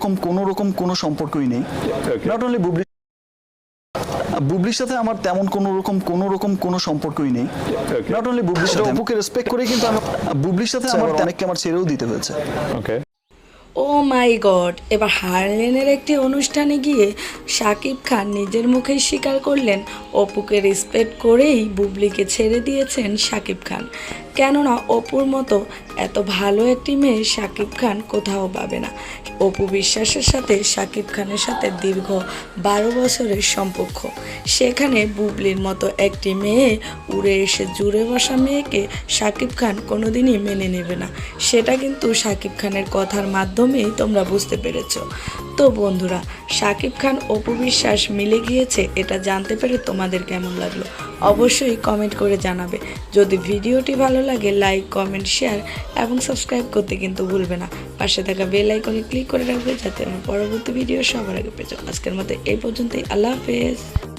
রকম কোনো রকম কোনো সম্পর্কই নেই। নট অনলি বুবলি বুবলির সাথে আমার তেমন কোনো রকম কোনো রকম কোনো সম্পর্কই নেই। নট অনলি বুবলির সাথে অপুকে রেসপেক্ট করে কিন্তু আমি বুবলির সাথে আমার অনেককে আমার ছেড়েও দিতে হয়েছে। ওকে ও মাই গড, এবার হারলেনের একটি অনুষ্ঠানে গিয়ে শাকিব খান নিজের মুখেই স্বীকার করলেন, অপুকে রেসপেক্ট করেই বুবলিকে ছেড়ে দিয়েছেন শাকিব খান। কেননা অপুর মতো এত ভালো একটি মেয়ে শাকিব খান কোথাও পাবে না। অপু বিশ্বাসের সাথে শাকিব খানের সাথে দীর্ঘ বারো বছরের সম্পর্ক। সেখানে বুবলির মতো একটি মেয়ে উড়ে এসে জুড়ে বসা মেয়েকে শাকিব খান কোনোদিনই মেনে নেবে না। সেটা কিন্তু শাকিব খানের কথার মাধ্যমেই তোমরা বুঝতে পেরেছ। তো বন্ধুরা শাকিব খান অপু বিশ্বাস মিলে গিয়েছে, এটা জানতে পেরে তোমাদের কেমন লাগল? অবশ্যই কমেন্ট করে জানাবে। যদি ভিডিওটি ভালো লাগে লাইক কমেন্ট শেয়ার এবং সাবস্ক্রাইব করতে কিন্তু ভুলবে না। পাশে থাকা বেল আইকনে ক্লিক করে রাখবে, যাতে আমার পরবর্তী ভিডিও সবার আগে পেয়ে যাও। আজকের মতো এই পর্যন্তই। আল্লাহ হাফেজ।